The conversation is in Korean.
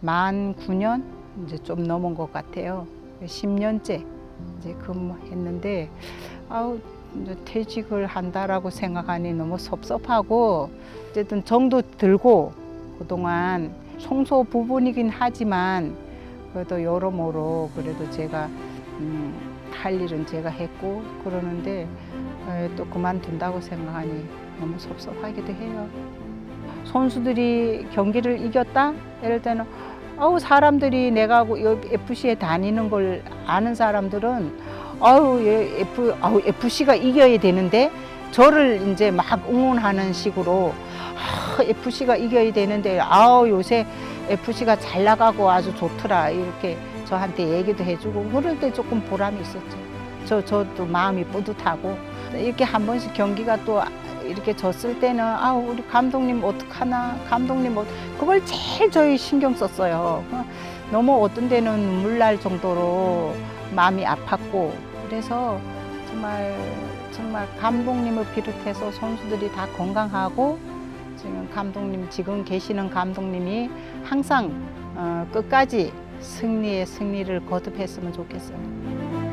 만 9년 이제 좀 넘은 것 같아요. 10년째 이제 근무했는데 아우 이제 퇴직을 한다라고 생각하니 너무 섭섭하고 어쨌든 정도 들고 그동안 청소 부분이긴 하지만 그래도 여러모로 그래도 제가 음, 할 일은 제가 했고 그러는데 에, 또 그만둔다고 생각하니 너무 섭섭하기도 해요. 선수들이 경기를 이겼다? 예를 때는 아우 사람들이 내가 여- FC에 다니는 걸 아는 사람들은 아우 얘 F 아우 FC가 이겨야 되는데 저를 이제 막 응원하는 식으로 아, FC가 이겨야 되는데 아우 요새 FC가 잘 나가고 아주 좋더라 이렇게 저한테 얘기도 해주고 그럴 때 조금 보람이 있었죠. 저 저도 마음이 뿌듯하고 이렇게 한 번씩 경기가 또 이렇게 졌을 때는 아우 우리 감독님 어떡하나 감독님 어 그걸 제일 저희 신경 썼어요. 어, 너무 어떤 데는 눈물 날 정도로 마음이 아팠고 그래서 정말 정말 감독님을 비롯해서 선수들이 다 건강하고 지금 감독님 지금 계시는 감독님이 항상 어, 끝까지 승리의 승리를 거듭했으면 좋겠어요.